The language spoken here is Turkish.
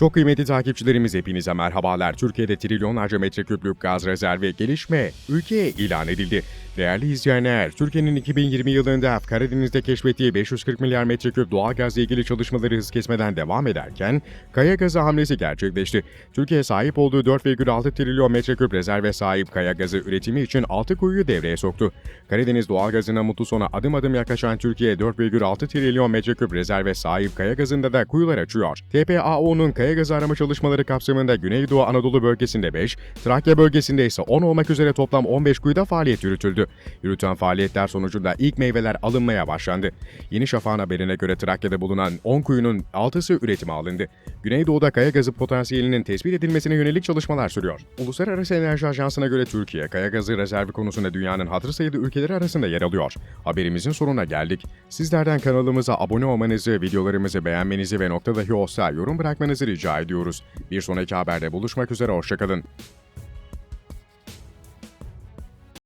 Çok kıymetli takipçilerimiz hepinize merhabalar. Türkiye'de trilyonlarca metreküplük gaz rezervi gelişme ülkeye ilan edildi. Değerli izleyenler, Türkiye'nin 2020 yılında Karadeniz'de keşfettiği 540 milyar metreküp doğal gazla ilgili çalışmaları hız kesmeden devam ederken, kaya gazı hamlesi gerçekleşti. Türkiye sahip olduğu 4,6 trilyon metreküp rezerve sahip kaya gazı üretimi için 6 kuyuyu devreye soktu. Karadeniz doğal gazına mutlu sona adım adım yaklaşan Türkiye 4,6 trilyon metreküp rezerve sahip kaya gazında da kuyular açıyor. TPAO'nun kaya gazı arama çalışmaları kapsamında Güneydoğu Anadolu bölgesinde 5, Trakya bölgesinde ise 10 olmak üzere toplam 15 kuyuda faaliyet yürütüldü. Yürütülen faaliyetler sonucunda ilk meyveler alınmaya başlandı. Yeni Şafak'ın haberine göre Trakya'da bulunan 10 kuyunun 6'sı üretime alındı. Güneydoğu'da kaya gazı potansiyelinin tespit edilmesine yönelik çalışmalar sürüyor. Uluslararası Enerji Ajansı'na göre Türkiye, kaya gazı rezervi konusunda dünyanın hatırı sayılı ülkeleri arasında yer alıyor. Haberimizin sonuna geldik. Sizlerden kanalımıza abone olmanızı, videolarımızı beğenmenizi ve nokta dahi olsa yorum bırakmanızı rica ediyoruz. Bir sonraki haberde buluşmak üzere, hoşçakalın.